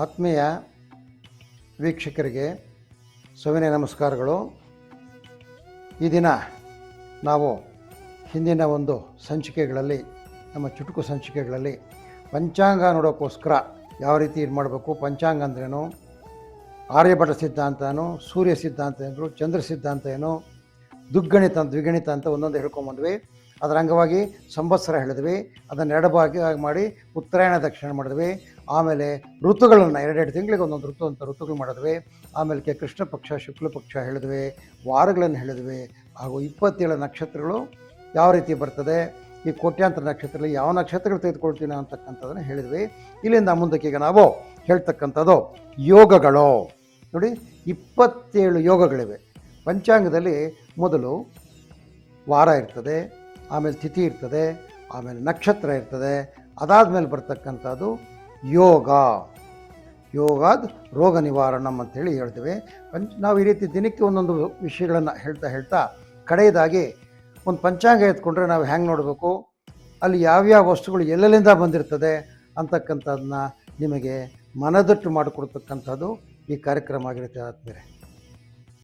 ಆತ್ಮೀಯ ವೀಕ್ಷಕರಿಗೆ ಸವಿನಯ ನಮಸ್ಕಾರಗಳು. ಈ ದಿನ ನಾವು ಹಿಂದಿನ ಒಂದು ಸಂಚಿಕೆಗಳಲ್ಲಿ, ನಮ್ಮ ಚುಟುಕು ಸಂಚಿಕೆಗಳಲ್ಲಿ ಪಂಚಾಂಗ ನೋಡೋಕ್ಕೋಸ್ಕರ ಯಾವ ರೀತಿ ಇದು ಮಾಡಬೇಕು, ಪಂಚಾಂಗ ಅಂದ್ರೇನು? ಆರ್ಯಭಟ ಸಿದ್ಧಾಂತ ಏನು? ಸೂರ್ಯ ಸಿದ್ಧಾಂತ ಏನು? ಚಂದ್ರ ಸಿದ್ಧಾಂತ ಏನು? ದುಗ್ಗಣಿತ, ದ್ವಿಗಣಿತ ಅಂತ ಒಂದೊಂದು ಹೇಳ್ಕೊಂಬಂದ್ವಿ ಅದರ ಅಂಗವಾಗಿ ಸಂವತ್ಸರ ಹೇಳಿದ್ವಿ. ಅದನ್ನು ಎರಡು ಭಾಗ ಮಾಡಿ ಉತ್ತರಾಯಣ ದಕ್ಷಿಣ ಮಾಡಿದ್ವಿ. ಆಮೇಲೆ ಋತುಗಳನ್ನು, ಎರಡೆರಡು ತಿಂಗಳಿಗೆ ಒಂದೊಂದು ಋತು ಅಂತ ಋತುಗಳು ಮಾಡಿದ್ವಿ. ಆಮೇಲೆ ಕೃಷ್ಣ ಪಕ್ಷ, ಶುಕ್ಲ ಪಕ್ಷ ಹೇಳಿದ್ವಿ, ವಾರಗಳನ್ನು ಹೇಳಿದ್ವಿ. ಹಾಗೂ ಇಪ್ಪತ್ತೇಳು ನಕ್ಷತ್ರಗಳು ಯಾವ ರೀತಿ ಬರ್ತದೆ, ಈ ಕೋಟ್ಯಾಂತರ ನಕ್ಷತ್ರದಲ್ಲಿ ಯಾವ ನಕ್ಷತ್ರಗಳು ತೆಗೆದುಕೊಳ್ತೀನಿ ಅಂತಕ್ಕಂಥದ್ದನ್ನು ಹೇಳಿದ್ವಿ. ಇಲ್ಲಿಂದ ಮುಂದಕ್ಕೆ ಈಗ ನಾವು ಹೇಳ್ತಕ್ಕಂಥದ್ದು ಯೋಗಗಳು. ನೋಡಿ, ಇಪ್ಪತ್ತೇಳು ಯೋಗಗಳಿವೆ. ಪಂಚಾಂಗದಲ್ಲಿ ಮೊದಲು ವಾರ ಇರ್ತದೆ, ಆಮೇಲೆ ತಿಥಿ ಇರ್ತದೆ, ಆಮೇಲೆ ನಕ್ಷತ್ರ ಇರ್ತದೆ. ಅದಾದ ಮೇಲೆ ಬರ್ತಕ್ಕಂಥದ್ದು ಯೋಗ. ಯೋಗಾದ್ ರೋಗ ನಿವಾರಣಂ ಅಂತೇಳಿ ಹೇಳ್ತೇವೆ. ಪಂಚ, ನಾವು ಈ ರೀತಿ ದಿನಕ್ಕೆ ಒಂದೊಂದು ವಿಷಯಗಳನ್ನು ಹೇಳ್ತಾ ಹೇಳ್ತಾ ಕಡೆಯದಾಗಿ ಒಂದು ಪಂಚಾಂಗ ಎತ್ಕೊಂಡ್ರೆ ನಾವು ಹೆಂಗೆ ನೋಡಬೇಕು? ಅಲ್ಲಿ ಯಾವ್ಯಾವ ವಸ್ತುಗಳು ಎಲ್ಲೆಲ್ಲಿಂದ ಬಂದಿರ್ತದೆ ಅಂತಕ್ಕಂಥದನ್ನ ನಿಮಗೆ ಮನದಟ್ಟು ಮಾಡಿಕೊಡ್ತಕ್ಕಂಥದ್ದು ಈ ಕಾರ್ಯಕ್ರಮ ಆಗಿರುತ್ತೆ ಆದ್ಮೇಲೆ